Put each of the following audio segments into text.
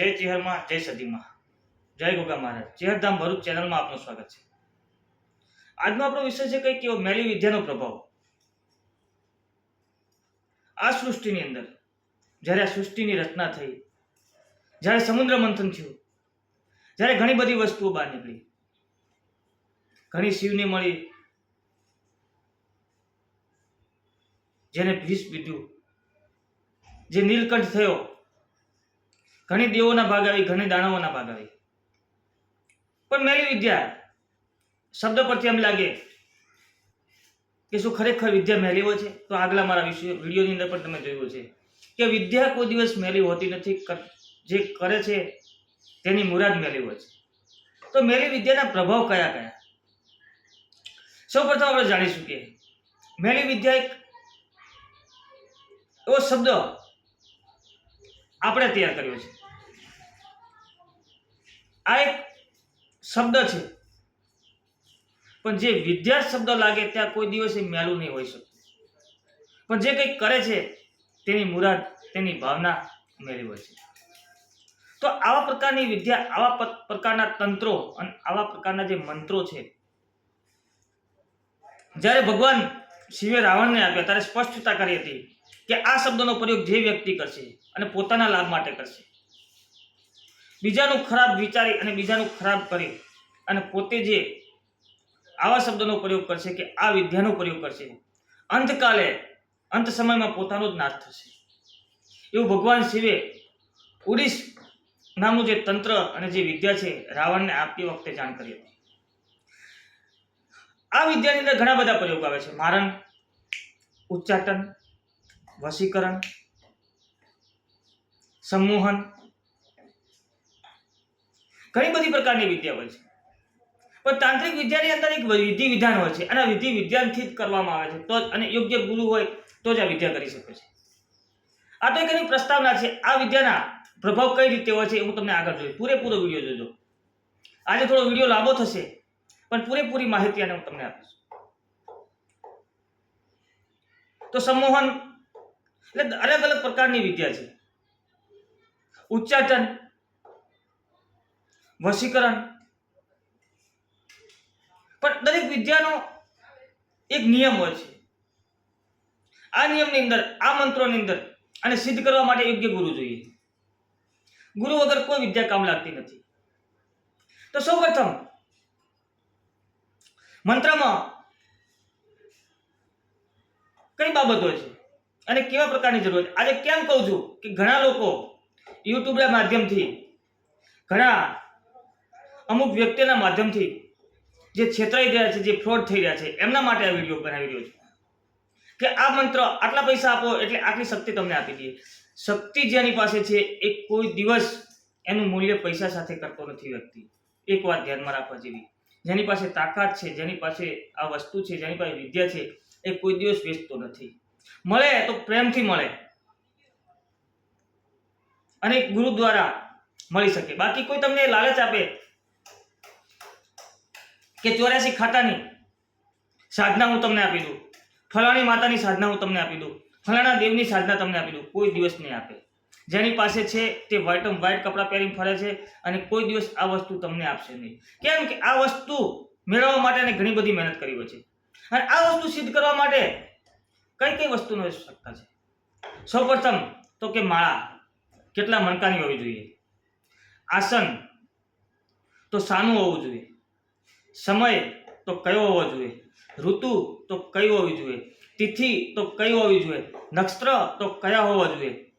જય ચેહરમાં જય સદીમાં. જય ગોગા મહારાજ. ચેહરધામ ભરૂચ ચેનલમાં આપનું સ્વાગત છે. આજનો આપણો વિષય છે કંઈક એવો મેલી વિદ્યાનો પ્રભાવ. આ સૃષ્ટિની અંદર, જ્યારે આ સૃષ્ટિની રચના થઈ, જ્યારે સમુદ્ર મંથન થયું, જ્યારે ઘણી બધી વસ્તુઓ બહાર નીકળી, ઘણી શિવને મળી, જેને ભીષ પીધું જે નીલકંઠ થયો ઘણી દેવોના ભાગ આવી, ઘણી દાનવોના ભાગ આવી. પણ મેલી વિદ્યા, શબ્દ પરથી એમ લાગે કે શું ખરેખર વિદ્યા હોય છે? તો આગલા મારા વિષય, વિડીયોની અંદર પણ તમે જોયું છે કે વિદ્યા કોઈ દિવસ મેલી હોતી નથી જે કરે છે, તેની મુરાદ મેલી હોય છે. તો મેલી વિદ્યાના પ્રભાવ કયા કયા? સૌ પ્રથમ આપણે જાણીશું કે મેલી વિદ્યા એક એવો શબ્દ આપણે તૈયાર કર્યો છે. આ એક શબ્દ છે. પણ જે વિદ્યા શબ્દ લાગે ત્યાં કોઈ દિવસે મેલું નહીં હોઈ શકતું. પણ જે કંઈક કરે છે, તેની મુરાદ, તેની ભાવના મેળવી હોય છે. તો આવા પ્રકારની વિદ્યા, આવા પ્રકારના તંત્રો અને આવા પ્રકારના જે મંત્રો છે, જ્યારે ભગવાન શિવે રાવણને આપ્યા, ત્યારે સ્પષ્ટતા કરી હતી કે આ શબ્દનો પ્રયોગ જે વ્યક્તિ કરશે અને પોતાના લાભ માટે કરશે. બીજાનું ખરાબ વિચારી અને બીજાનું ખરાબ કરી અને પોતે જે આવા શબ્દનો પ્રયોગ કરશે કે આ વિદ્યાનો પ્રયોગ કરશે, અંતકાલે, અંત સમયમાં પોતાનો જ નાશ થશે. એવું ભગવાન શિવે ઉડીશ નામનું જે તંત્ર અને જે વિદ્યા છે, રાવણને આપતી વખતે જાણ કરી હતી. આ વિદ્યાની અંદર ઘણા બધા પ્રયોગ આવે છે. મારણ, ઉચ્ચાટન, વશીકરણ, સંમોહન ઘણી બધી પ્રકારની વિદ્યા હોય છે. પણ તાંત્રિક વિદ્યાની અંદર એક વિધિ વિધાન હોય છે અને વિધિ વિધાનથી જ કરવામાં આવે છે. તો અને યોગ્ય ગુરુ હોય તો જ આ વિદ્યા કરી શકે છે. આ તો એક એની પ્રસ્તાવના છે. આ વિદ્યાના પ્રભાવ કઈ રીતે હોય છે એ હું તમને આગળ જોઈશ. પૂરેપૂરો વીડિયો જોજો. આજે થોડો વીડિયો લાંબો થશે, પણ પૂરેપૂરી માહિતી આને હું તમને આપીશ. તો સંમોહન એટલે અલગ અલગ પ્રકારની વિદ્યા છે. ઉચ્ચાટન વશીકરણ. પણ દરેક વિદ્યાનો એક નિયમ હોય છે. આ નિયમની અંદર, આ મંત્રોની અંદર અને સિદ્ધ કરવા માટે યોગ્ય ગુરુ જોઈએ. ગુરુ વગર કોઈ વિદ્યા કામ લાગતી નથી. તો સૌપ્રથમ, મંત્રમાં કઈ બાબત હોય છે અને કેવા પ્રકારની જરૂર છે? આજે કેમ કહું છું કે ઘણા લોકો યુટ્યુબના માધ્યમથી ઘણા અમુક વ્યક્તિના માધ્યમથી જે છેતરાઈ રહ્યા છે, જે ફ્રોડ થઈ રહ્યા છે, એમના માટે આ વીડિયો બનાવી રહ્યો છું. કે આ મંત્ર આટલા પૈસા આપો એટલે આટલી શક્તિ તમને આપી દઈએ. શક્તિ જેની પાસે છે, એ કોઈ દિવસ એનું મૂલ્ય પૈસા સાથે કરતો નથી વ્યક્તિ. એક વાત ધ્યાનમાં રાખવા જેવી. જેની પાસે તાકાત છે, જેની પાસે આ વસ્તુ છે, જેની પાસે વિદ્યા છે, એ કોઈ દિવસ વેચતો નથી. મળે તો પ્રેમથી મળે. અને ગુરુ દ્વારા મળી શકે. બાકી કોઈ તમને લાલચ આપે કે ચોર્યાસી ખાતાની સાધના હું તમને આપી દઉં. ફલાણી માતાની સાધના હું તમને આપી દઉં. ફલાણા દેવની સાધના તમને આપી દઉં. કોઈ દિવસ નહીં આપે. જેની પાસે છે તે વ્હાઈટ વ્હાઈટ કપડાં પહેરીને ફરે છે અને કોઈ દિવસ આ વસ્તુ તમને આપશે નહીં. કેમ કે આ વસ્તુ મેળવવા માટે એને ઘણી બધી મહેનત કરી હોય છે. અને આ વસ્તુ સિદ્ધ કરવા માટે કઈ કઈ વસ્તુનો આવશ્યકતા છે? સૌપ્રથમ તો કે માળા કેટલા મણકાની હોવી જોઈએ? આસન તો સાનું હોવું જોઈએ. સમય તો કયો હોવો જોઈએ? ઋતુ તો કઈ હોવી જોઈએ? તિથિ તો કઈ હોવી જોઈએ? નક્ષત્ર તો કયા હોવા જોઈએ?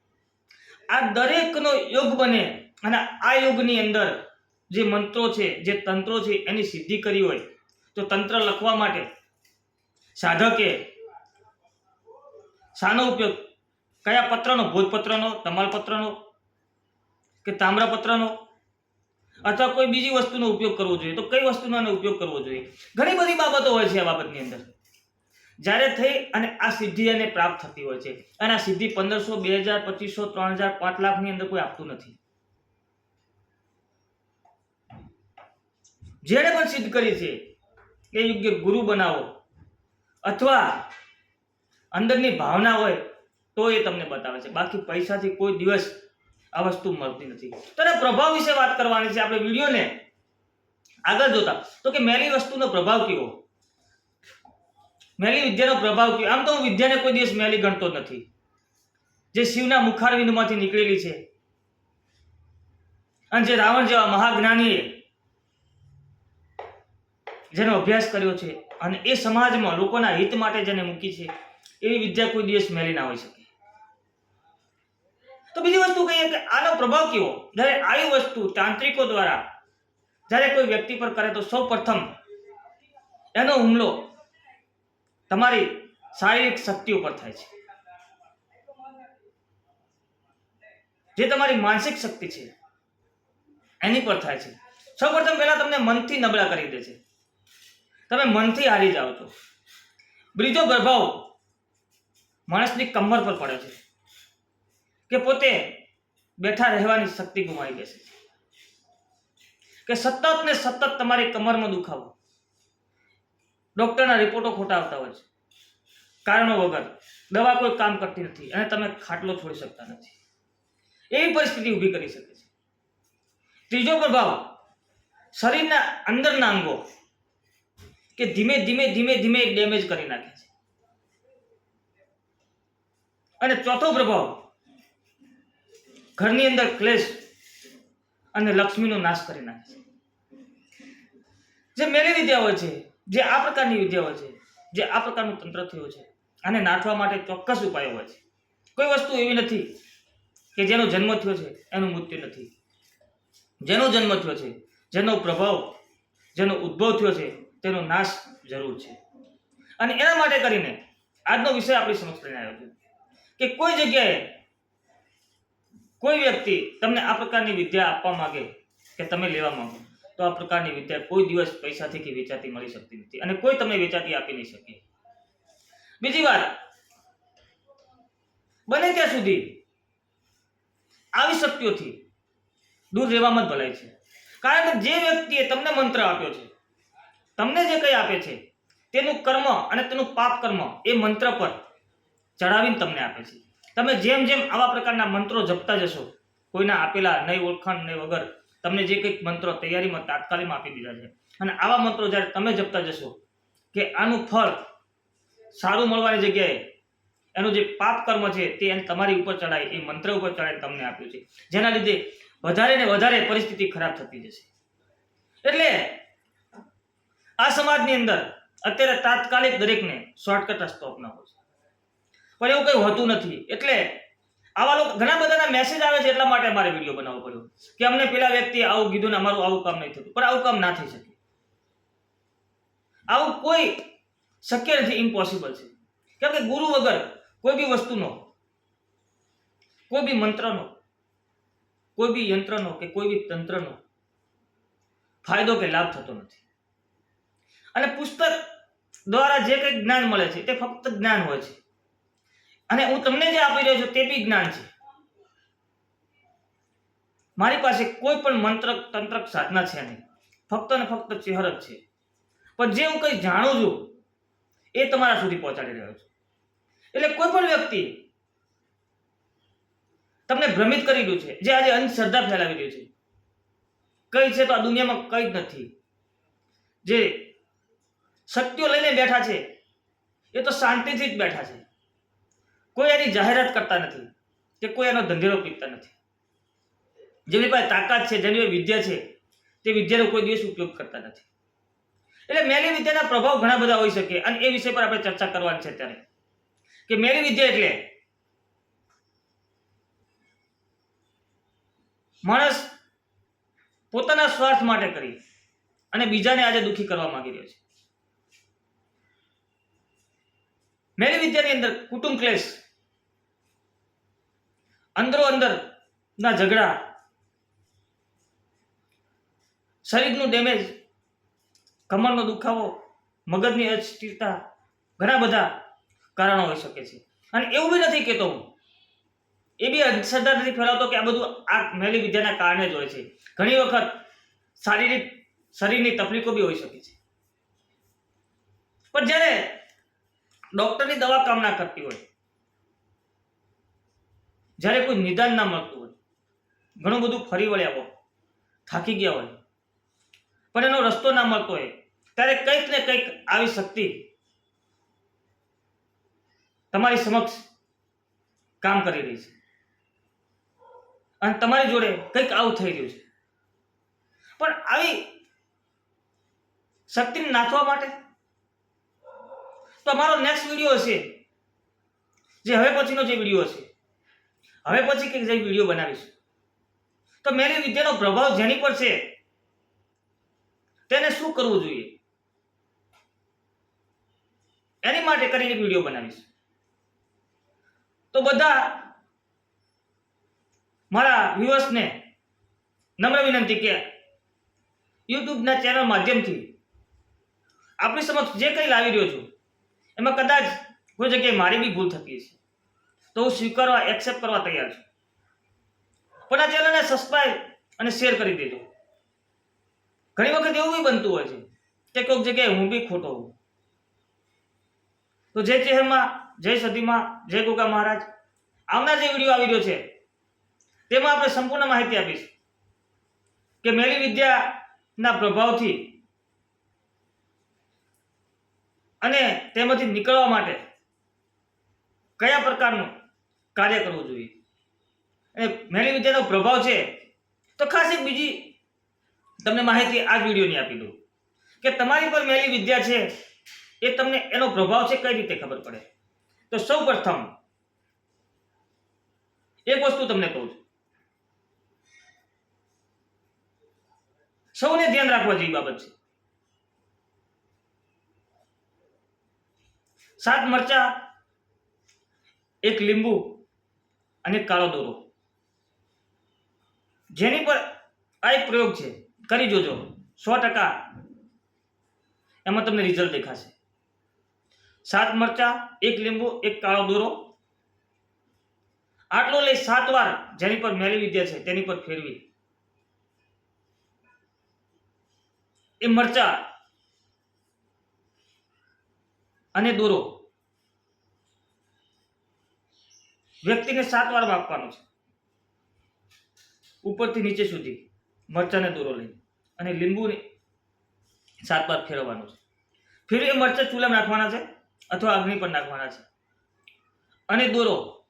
આ દરેકનો યોગ બને અને આ યોગની અંદર જે મંત્રો છે, જે તંત્રો છે, એની સિદ્ધિ કરી હોય. તો તંત્ર લખવા માટે સાધકે શાનો ઉપયોગ કયા પત્રનો? ભોજપત્રનો, તમાલપત્રનો કે તામ્રપત્રનો? અથવા કોઈ બીજી વસ્તુનો ઉપયોગ કરવો જોઈએ, તો કઈ વસ્તુનો એનો ઉપયોગ કરવો જોઈએ? ઘણી બધી બાબતો હોય છે આ બાબતની અંદર. જ્યારે થઈ અને આ સિદ્ધિ એને પ્રાપ્ત થતી હોય છે. અને આ સિદ્ધિ પંદરસો, બે હજાર, પચીસો, ત્રણ હજાર, પાંચ લાખની અંદર કોઈ આપતું નથી. જેણે પણ સિદ્ધ કરી છે, એ યોગ્ય ગુરુ બનાવો. અથવા અંદરની ભાવના હોય, તો એ તમને બતાવે છે. બાકી પૈસાથી કોઈ દિવસ આ વસ્તુ મળતી નથી. તો એના પ્રભાવ વિશે વાત કરવાની છે આપણે વિડીયોને. આગળ જોતા. તો કે મેલી વસ્તુનો પ્રભાવ કેવો? મેલી વિદ્યાનો પ્રભાવ કેવો? આમ તો હું વિદ્યાને કોઈ દિવસ મેલી ગણતો નથી. જે શિવના મુખારવિંદમાંથી નીકળેલી છે. અને જે રાવણ જેવા મહાજ્ઞાનીએ જેનો અભ્યાસ કર્યો છે અને એ સમાજમાં લોકોના હિત માટે જેને મૂકી છે, એવી વિદ્યા કોઈ દિવસ મેલી ના હોઈ શકે. તો બીજી વસ્તુ કહીએ કે આનો પ્રભાવ કેવો? જ્યારે આવી વસ્તુ તાંત્રિકો દ્વારા જ્યારે કોઈ વ્યક્તિ પર કરે તો સૌ પ્રથમ એનો હુમલો તમારી શારીરિક શક્તિ ઉપર થાય છે. જે તમારી માનસિક શક્તિ છે, એની પર થાય છે. સૌપ્રથમ પહેલા તમને મનથી નબળા કરી દે છે. તમે મનથી હારી જાઓ છો. બીજો પ્રભાવ માણસની કમર પર પડે છે. કે પોતે બેઠા રહેવાની શક્તિ ગુમાવી બેસે કે સતત ને સતત તમારી કમરમાં દુખાવો. ડોક્ટરના રિપોર્ટો ખોટા આવતા હોય છે. કારણો વગર દવા કોઈ કામ કરતી નથી અને તમે ખાટલો છોડી શકતા નથી. એવી પરિસ્થિતિ ઊભી કરી શકે છે. ત્રીજો પ્રભાવ શરીરના અંદરના અંગો કે ધીમે ધીમે ધીમે ધીમે ડેમેજ કરી નાખે છે. અને ચોથો પ્રભાવ ઘરની અંદર ક્લેશ અને લક્ષ્મીનો નાશ કરી નાખે છે. જે મેલી વિદ્યા હોય છે, જે આ પ્રકારની વિદ્યા હોય છે, જે આ પ્રકારનું તંત્ર થયું છે, આને નાથવા માટે ચોક્કસ ઉપાયો હોય છે. કોઈ વસ્તુ એવી નથી કે જેનો જન્મ થયો છે, એનું મૃત્યુ નથી. જેનો જન્મ થયો છે, જેનો પ્રભાવ, જેનો ઉદ્ભવ થયો છે, તેનો નાશ જરૂર છે. અને એના માટે કરીને આજનો વિષય આપણી સમક્ષ લઈને આવ્યો છે કે કોઈ જગ્યાએ કોઈ વ્યક્તિ તમને આ પ્રકારની વિદ્યા આપવા માંગે કે તમે લેવા માંગો, તો આ પ્રકારની વિદ્યા કોઈ દિવસ પૈસાથી કે વેચાતી મળી શકતી નથી અને કોઈ તમને વેચાતી આપી નહીં શકે. બીજી વાત, બને ત્યાં સુધી આવી શક્તિઓથી દૂર રહેવામાં જ ભલાઈ છે. કારણ કે જે વ્યક્તિએ તમને મંત્ર આપ્યો છે, તમને જે કંઈ આપે છે, તેનું કર્મ અને તેનું પાપ કર્મ એ મંત્ર પર ચડાવીને તમને આપે છે. તમે જેમ જેમ આવા પ્રકારના મંત્રો જપતા જશો, કોઈના આપેલા નહીં ઓળખાણ નહીં વગર તમને જે કંઈક મંત્રો તૈયારીમાં તાત્કાલિકમાં આપી દીધા છે. અને આવા મંત્રો જ્યારે તમે જપતા જશો કે આનું ફળ સારું મળવાની જગ્યાએ એનું જે પાપ કર્મ છે તે એને તમારી ઉપર ચડાય, એ મંત્ર ઉપર ચડાય તમને આપ્યું છે. જેના લીધે વધારે ને વધારે પરિસ્થિતિ ખરાબ થતી જશે. એટલે આ સમાજની અંદર અત્યારે તાત્કાલિક દરેકને શોર્ટકટ રસ્તો અપનાવવો છે. પણ એવું કંઈ હોતું નથી. એટલે આવા લોકો ઘણા બધાના મેસેજ આવે છે એટલા માટે અમારે વીડિયો બનાવવો પડ્યો. કે અમને પેલા વ્યક્તિએ આવું કીધું ને અમારું આવું કામ નહીં થતું. પણ આવું કામ ના થઈ શકે. આવું કોઈ શક્ય નથી ઇમ્પોસિબલ છે. કેમ કે ગુરુ વગર કોઈ બી વસ્તુનો, કોઈ બી મંત્રનો, કોઈ બી યંત્રનો કે કોઈ બી તંત્રનો ફાયદો કે લાભ થતો નથી. અને પુસ્તક દ્વારા જે કંઈ જ્ઞાન મળે છે, તે ફક્ત જ્ઞાન હોય છે. અને હું તમને જે આપી રહ્યો છું તે બી જ્ઞાન છે. મારી પાસે કોઈ પણ મંત્ર, તંત્ર સાધના છે નહીં. ફક્ત ને ફક્ત ચેહર જ છે. પણ જે હું કંઈ જાણું છું, એ તમારા સુધી પહોંચાડી રહ્યો છું. એટલે કોઈ પણ વ્યક્તિ તમને ભ્રમિત કરી રહ્યું છે, જે આજે અંધશ્રદ્ધા ફેલાવી રહ્યું છે. કઈ છે તો આ દુનિયામાં કઈ જ નથી. જે શક્તિઓ લઈને બેઠા છે, એ તો શાંતિથી જ બેઠા છે. કોઈ એની જાહેરાત કરતા નથી કે કોઈ એનો ધંધેરો પીતા નથી. જેની પાસે તાકાત છે, જેની પાસે વિદ્યા છે, તે વિદ્યાનો કોઈ દિવસ ઉપયોગ કરતા નથી. એટલે મેલી વિદ્યાના પ્રભાવ ઘણા બધા હોઈ શકે અને એ વિષય પર આપણે ચર્ચા કરવાની છે અત્યારે. કે મેલી વિદ્યા એટલે માણસ પોતાના સ્વાર્થ માટે કરી અને બીજાને આજે દુખી કરવા માંગી રહ્યો છે. મેરી વિદ્યાની અંદર કુટુંબ ક્લેશ અંદરો અંદર ના ઝઘડા. શરીરનું ડેમેજ કમરનો દુખાવો, મગજની અસ્થિરતા, ઘણા બધા કારણો હોઈ શકે છે. અને એવું બી નથી કહેતો હું. એ બી અંધશ્રદ્ધા નથી ફેલાવતો કે આ બધું આ મેલી વિદ્યાના કારણે જ હોય છે. ઘણી વખત શારીરિક શરીરની તકલીફો બી હોઈ શકે છે. પણ જ્યારે ડૉક્ટરની દવા કામ ના કરતી હોય જ્યારે કોઈ નિદાન ના મળતું હોય, ઘણું બધું ફરી વળ્યા હોય, થાકી ગયા હોય, પણ એનો રસ્તો ના મળતો હોય, ત્યારે કંઈક ને કંઈક આવી શક્તિ તમારી સમક્ષ કામ કરી રહી છે. અને તમારી જોડે કંઈક આવું થઈ રહ્યું છે. પણ આવી શક્તિને નાથવા માટે તો અમારો નેક્સ્ટ વીડિયો હશે, જે હવે પછીનો જે વીડિયો હશે. હવે પછી કંઈક જઈ વીડિયો બનાવીશ. તો મેરી વિદ્યાનો પ્રભાવ જેની પર છે, તેને શું કરવું જોઈએ? એની માટે કરીને વીડિયો બનાવીશ. તો બધા મારા વ્યુઅર્સને નમ્ર વિનંતી કે યુટ્યુબના ચેનલ માધ્યમથી આપણી સમક્ષ જે કંઈ લાવી રહ્યો છું, એમાં કદાચ કોઈ જગ્યાએ મારી બી ભૂલ થતી છે તો હું સ્વીકારવા એક્સેપ્ટ કરવા તૈયાર છું. પણ આ ચેનલને સબસ્ક્રાઈબ અને શેર કરી દેજો. ઘણી વખત એવું બી બનતું હોય છે કે કોઈક જગ્યાએ હું બી ખોટો હોઉં. તો જય ચહેરમાં જય સદીમાં જય ગોગા મહારાજ. આવનાર જે વીડિયો આવી રહ્યો છે, તેમાં આપણે સંપૂર્ણ માહિતી આપીશ કે મેલી વિદ્યાના પ્રભાવથી અને તેમાંથી નીકળવા માટે કયા પ્રકારનું કાર્ય કરવું જોઈએ. અને મેલી વિદ્યાનો પ્રભાવ છે, તો ખાસ એક બીજી તમને માહિતી આ વિડીયોની આપી દઉં. કે તમારી પર મેલી વિદ્યા છે, એ તમને એનો પ્રભાવ છે કઈ રીતે ખબર પડે? તો સૌ પ્રથમ એક વસ્તુ તમને કહું છું. સૌને ધ્યાન રાખવા જેવી બાબત છે. સાત મરચા, એક લીંબુ અને કાળો દોરો. જેની પર આ એક પ્રયોગ છે. કરી જોજો. સો ટકા એમાં તમને રિઝલ્ટ દેખાશે. સાત મરચા, એક લીંબુ, એક કાળો દોરો. આટલો લઈ સાત વાર જેની પર મેલી વિદ્યા છે, તેની પર ફેરવી. એ મરચા અને દોરો. વ્યક્તિને સાત વાર માપવાનો છે. ઉપરથી નીચે સુધી મરચાને દોરો લઈ અને લીંબુને સાત વાર ફેરવવાનો છે. ફેરવી એ મરચા ચૂલામાં નાખવાના છે અથવા અગ્નિ પર નાખવાના છે. અને દોરો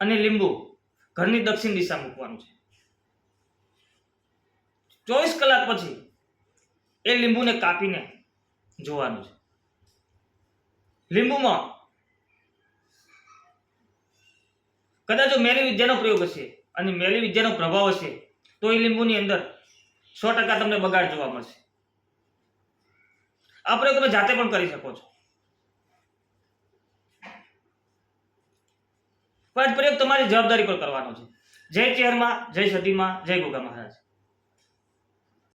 અને લીંબુ ઘરની દક્ષિણ દિશા મૂકવાનું છે. ચોવીસ કલાક પછી એ લીંબુને કાપીને જોવાનું છે. લીંબુમાં કદાચ મેલી વિદ્યાનો પ્રયોગ હશે અને મેલી વિદ્યાનો પ્રભાવ હશે, તો એ લીંબુની અંદર સો ટકા તમને બગાડ જોવા મળશે. આ પ્રયોગ તમે જાતે પણ કરી શકો છો. પણ પ્રયોગ તમારી જવાબદારી પર કરવાનો છે. જય ચેરમાં, જય સદીમાં જય ગોગા મહારાજ.